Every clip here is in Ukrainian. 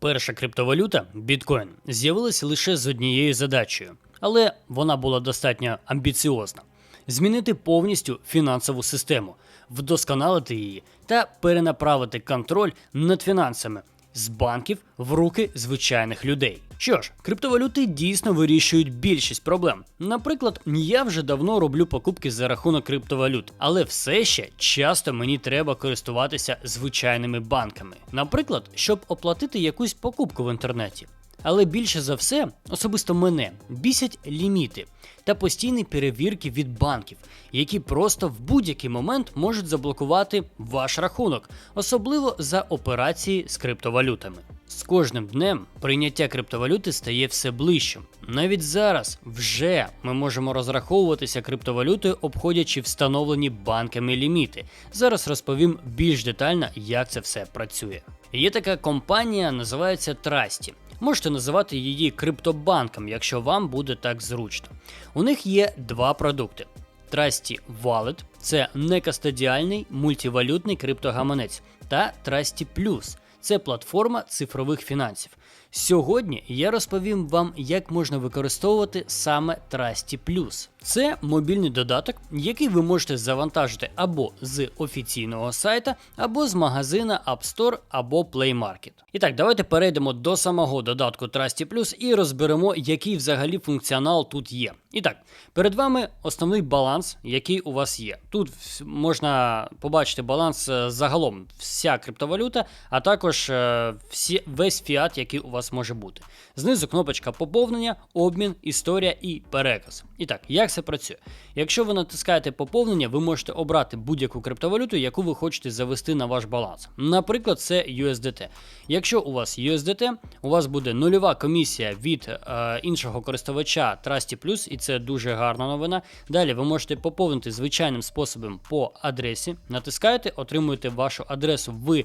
Перша криптовалюта біткоін з'явилася лише з однією задачею, але вона була достатньо амбіціозна: змінити повністю фінансову систему, вдосконалити її та перенаправити контроль над фінансами з банків в руки звичайних людей. Що ж, криптовалюти дійсно вирішують більшість проблем. Наприклад, я вже давно роблю покупки за рахунок криптовалют, але все ще часто мені треба користуватися звичайними банками. Наприклад, щоб оплатити якусь покупку в інтернеті. Але більше за все, особисто мене, бісять ліміти та постійні перевірки від банків, які просто в будь-який момент можуть заблокувати ваш рахунок, особливо за операції з криптовалютами. З кожним днем прийняття криптовалюти стає все ближчим. Навіть зараз вже ми можемо розраховуватися криптовалютою, обходячи встановлені банками ліміти. Зараз розповім більш детально, як це все працює. Є така компанія, називається Trusty. Можете називати її криптобанком, якщо вам буде так зручно. У них є два продукти: Trusty Wallet – це некастодіальний мультивалютний криптогаманець, та Trusty Plus – це платформа цифрових фінансів. Сьогодні я розповім вам, як можна використовувати саме Trusty Plus. Це мобільний додаток, який ви можете завантажити або з офіційного сайта, або з магазина App Store або Play Market. І так, давайте перейдемо до самого додатку Trusty Plus і розберемо, який взагалі функціонал тут є. І так, перед вами основний баланс, який у вас є. Тут можна побачити баланс е, загалом, вся криптовалюта, а також е, всі, весь фіат, який у вас може бути. Знизу кнопочка поповнення, обмін, історія і переказ. І так, як це працює? Якщо ви натискаєте поповнення, ви можете обрати будь-яку криптовалюту, яку ви хочете завести на ваш баланс. Наприклад, це USDT. Якщо у вас USDT, у вас буде нульова комісія від е, іншого користувача Trusty Plus, і це дуже гарна новина. Далі ви можете поповнити звичайним способом по адресі. Натискаєте, отримуєте вашу адресу в е,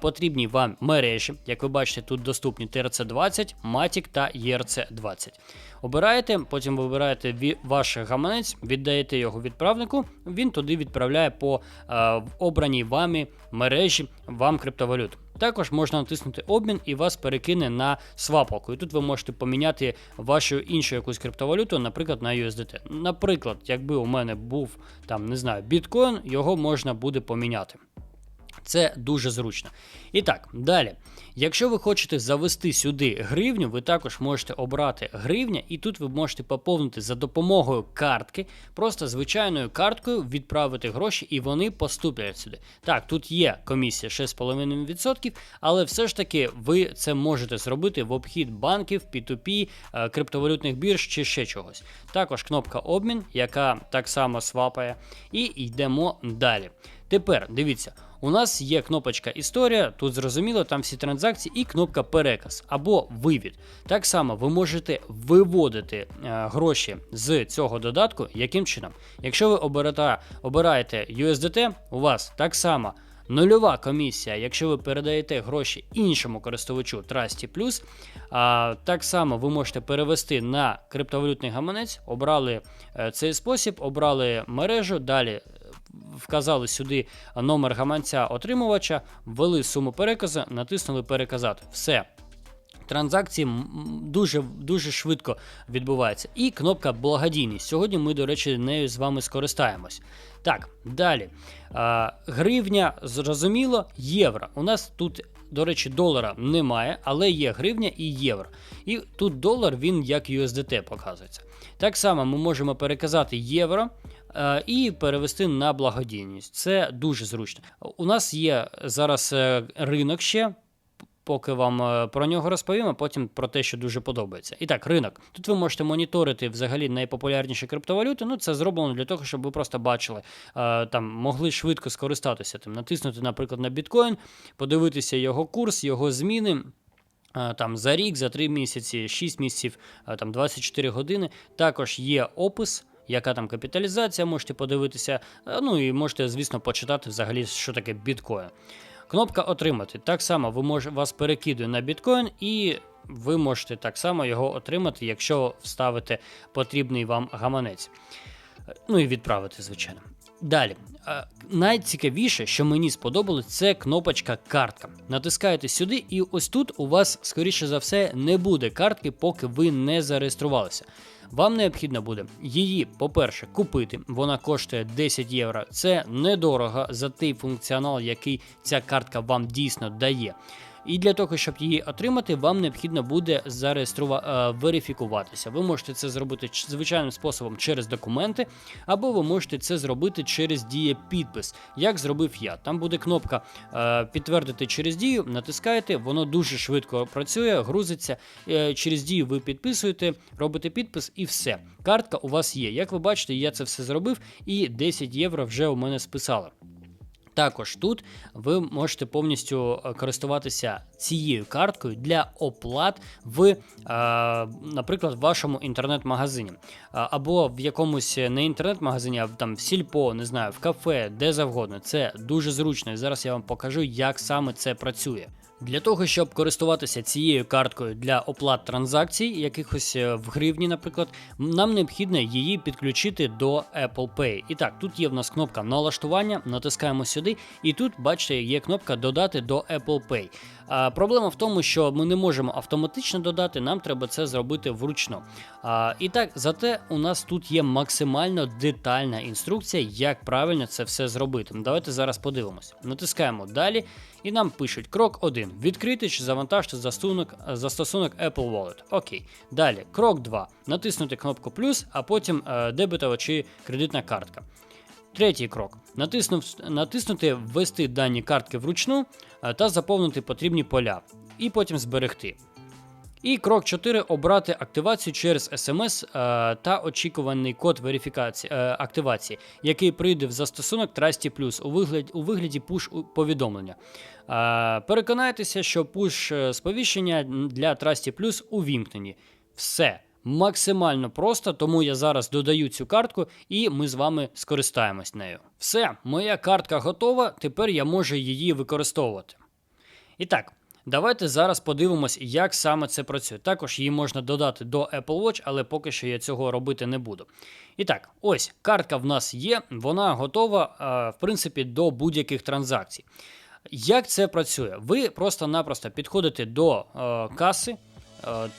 потрібній вам мережі. Як ви бачите, тут доступні TRC20, Matic та ERC20. Обираєте, потім вибираєте ваш гаманець, віддаєте його відправнику, він туди відправляє по е, обраній вами мережі вам криптовалюту. Також можна натиснути обмін і вас перекине на свапалку. І тут ви можете поміняти вашу іншу якусь криптовалюту, наприклад, на USDT. Наприклад, якби у мене був там, не знаю, біткоін, його можна буде поміняти. Це дуже зручно. І так, далі. Якщо ви хочете завести сюди гривню, ви також можете обрати гривня, і тут ви можете поповнити за допомогою картки, просто звичайною карткою відправити гроші, і вони поступлять сюди. Так, тут є комісія 6,5%, але все ж таки ви це можете зробити в обхід банків, P2P, е, криптовалютних бірж чи ще чогось. Також кнопка обмін, яка так само свапає, і йдемо далі. Тепер дивіться, у нас є кнопочка Історія, тут зрозуміло, там всі транзакції, і кнопка Переказ або вивід. Так само ви можете виводити е, гроші з цього додатку. Яким чином? Якщо ви оберете, обираєте USDT, у вас так само. Нульова комісія, якщо ви передаєте гроші іншому користувачу Trusty Plus, а, так само ви можете перевести на криптовалютний гаманець, обрали е, цей спосіб, обрали мережу, далі вказали сюди номер гаманця отримувача, ввели суму переказу, натиснули переказати. Все. Транзакції дуже дуже швидко відбуваються. І кнопка благодійність. Сьогодні ми, до речі, нею з вами скористаємось. Так, далі. Гривня, зрозуміло, євро. У нас тут, до речі, долара немає, але є гривня і євро. І тут долар він як USDT показується. Так само ми можемо переказати євро. Е, І перевести на благодійність. Це дуже зручно. У нас є зараз е, ринок ще, поки вам е, про нього розповім, а потім про те, що дуже подобається. І так, ринок. Тут ви можете моніторити взагалі найпопулярніші криптовалюти. Ну, це зроблено для того, щоб ви просто бачили, там могли швидко скористатися тим, натиснути, наприклад, на біткоін, подивитися його курс, його зміни. Там за рік, за 3 місяці, 6 місяців, там 24 години. Також є опис, яка там капіталізація, можете подивитися. е, Ну і можете, звісно, почитати взагалі, що таке біткоін. Кнопка отримати. Так само ви мож, вас перекидує на біткоін, і ви можете так само його отримати, якщо вставите потрібний вам гаманець. Е, Ну і відправити, звичайно. Далі. е, Найцікавіше, що мені сподобалось, це кнопочка картка. Натискаєте сюди, і ось тут у вас, скоріше за все, не буде картки, поки ви не зареєструвалися. Вам необхідно буде її, по-перше, купити. Вона коштує 10 євро. Це недорого за той функціонал, який ця картка вам дійсно дає. І для того, щоб її отримати, вам необхідно буде зареєструвати верифікуватися. Ви можете це зробити звичайним способом через документи, або ви можете це зробити через діє підпис, як зробив я. Там буде кнопка е, підтвердити через дію, натискаєте, воно дуже швидко працює, грузиться. Е, через дію ви підписуєте, робите підпис і все. Картка у вас є. Як ви бачите, я це все зробив, і 10 євро вже у мене списали. Також тут ви можете повністю е, користуватися цією карткою для оплат в, е, наприклад, в вашому інтернет-магазині, Е, або в якомусь не інтернет-магазині, а там в сільпо, не знаю, в кафе, де завгодно. Це дуже зручно. І зараз я вам покажу, як саме це працює. Для того, щоб користуватися цією карткою для оплат транзакцій, якихось е, в гривні, наприклад, нам необхідно її підключити до Apple Pay. І так, тут є в нас кнопка налаштування, натискаємо сюди, і тут, бачите, є кнопка додати до Apple Pay. А, проблема в тому, що ми не можемо автоматично додати, нам треба це зробити вручну. А, і так, зате у нас тут є максимально детальна інструкція, як правильно це все зробити. Давайте зараз подивимось. Натискаємо далі, і нам пишуть крок 1. Відкрити чи завантажити застосунок, застосунок Apple Wallet. Окей. Далі, крок 2. Натиснути кнопку плюс, а потім е, дебетова чи кредитна картка. Третій крок. Натиснув, натиснути Ввести дані картки вручну е, та заповнити потрібні поля. І потім зберегти. І крок 4 обрати активацію через SMS е, та очікуваний код верифікації е, активації, який прийде в застосунок Trusty Plus у вигляді, у вигляді push повідомлення. Е, переконайтеся, що push сповіщення для Trusty Plus увімкнені. Все. Максимально просто, тому я зараз додаю цю картку і ми з вами скористаємось нею. Все, моя картка готова, тепер я можу її використовувати. І так, давайте зараз подивимось, як саме це працює. Також її можна додати до Apple Watch, але поки що я цього робити не буду. І так, ось картка в нас є, вона готова, е, в принципі, до будь-яких транзакцій. Як це працює? Ви просто-напросто підходите до е, каси, е,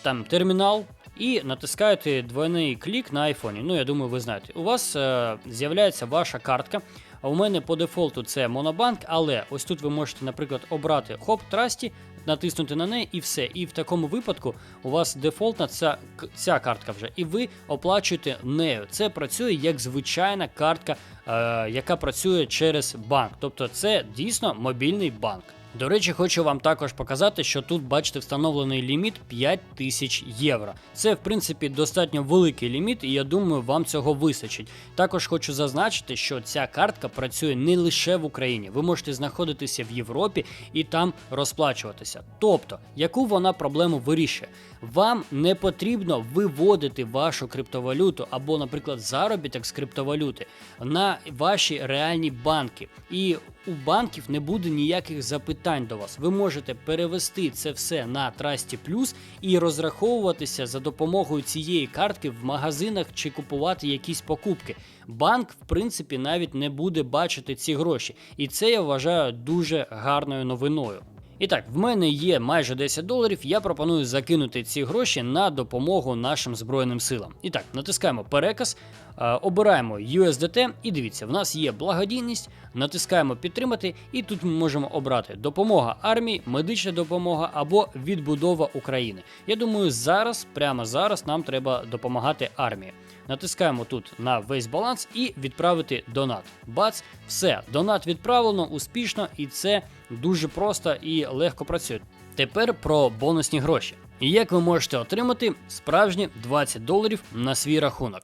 там термінал. І натискаєте двойний клік на айфоні. Ну, я думаю, ви знаєте. У вас е, з'являється ваша картка. У мене по дефолту це Монобанк, але ось тут ви можете, наприклад, обрати хоп трасті, натиснути на неї і все. І в такому випадку у вас дефолтна ця, ця картка вже, і ви оплачуєте нею. Це працює як звичайна картка, яка працює через банк. Тобто це дійсно мобільний банк. До речі, хочу вам також показати, що тут, бачите, встановлений ліміт 5 тисяч євро. Це, в принципі, достатньо великий ліміт, і я думаю, вам цього вистачить. Також хочу зазначити, що ця картка працює не лише в Україні. Ви можете знаходитися в Європі і там розплачуватися. Тобто, яку вона проблему вирішує? Вам не потрібно виводити вашу криптовалюту або, наприклад, заробіток з криптовалюти на ваші реальні банки. І у банків не буде ніяких запитань до вас. Ви можете перевести це все на Trusty Plus і розраховуватися за допомогою цієї картки в магазинах чи купувати якісь покупки. Банк, в принципі, навіть не буде бачити ці гроші, і це я вважаю дуже гарною новиною. І так, в мене є майже 10 доларів. Я пропоную закинути ці гроші на допомогу нашим збройним силам. І так, натискаємо переказ, е, обираємо USDT, і дивіться, в нас є благодійність, натискаємо підтримати, і тут ми можемо обрати допомога армії, медична допомога або відбудова України. Я думаю, зараз, прямо зараз, нам треба допомагати армії. Натискаємо тут на весь баланс і відправити донат. Бац, все, донат відправлено успішно, і це дуже просто і легко працює. Тепер про бонусні гроші. І як ви можете отримати справжні 20 доларів на свій рахунок.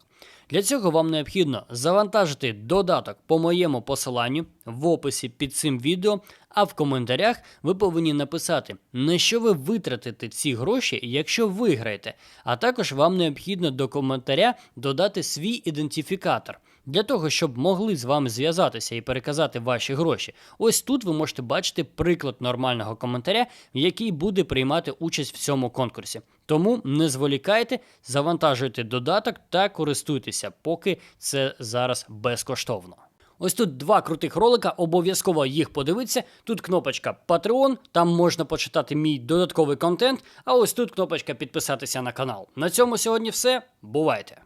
Для цього вам необхідно завантажити додаток по моєму посиланню в описі під цим відео, а в коментарях ви повинні написати, на що ви витратите ці гроші, якщо виграєте. А також вам необхідно до коментаря додати свій ідентифікатор. Для того, щоб могли з вами зв'язатися і переказати ваші гроші. Ось тут ви можете бачити приклад нормального коментаря, який буде приймати участь в цьому конкурсі. Тому не зволікайте, завантажуйте додаток та користуйтеся, поки це зараз безкоштовно. Ось тут два крутих ролика, обов'язково їх подивитися. Тут кнопочка Patreon, там можна почитати мій додатковий контент. А ось тут кнопочка підписатися на канал. На цьому сьогодні все. Бувайте!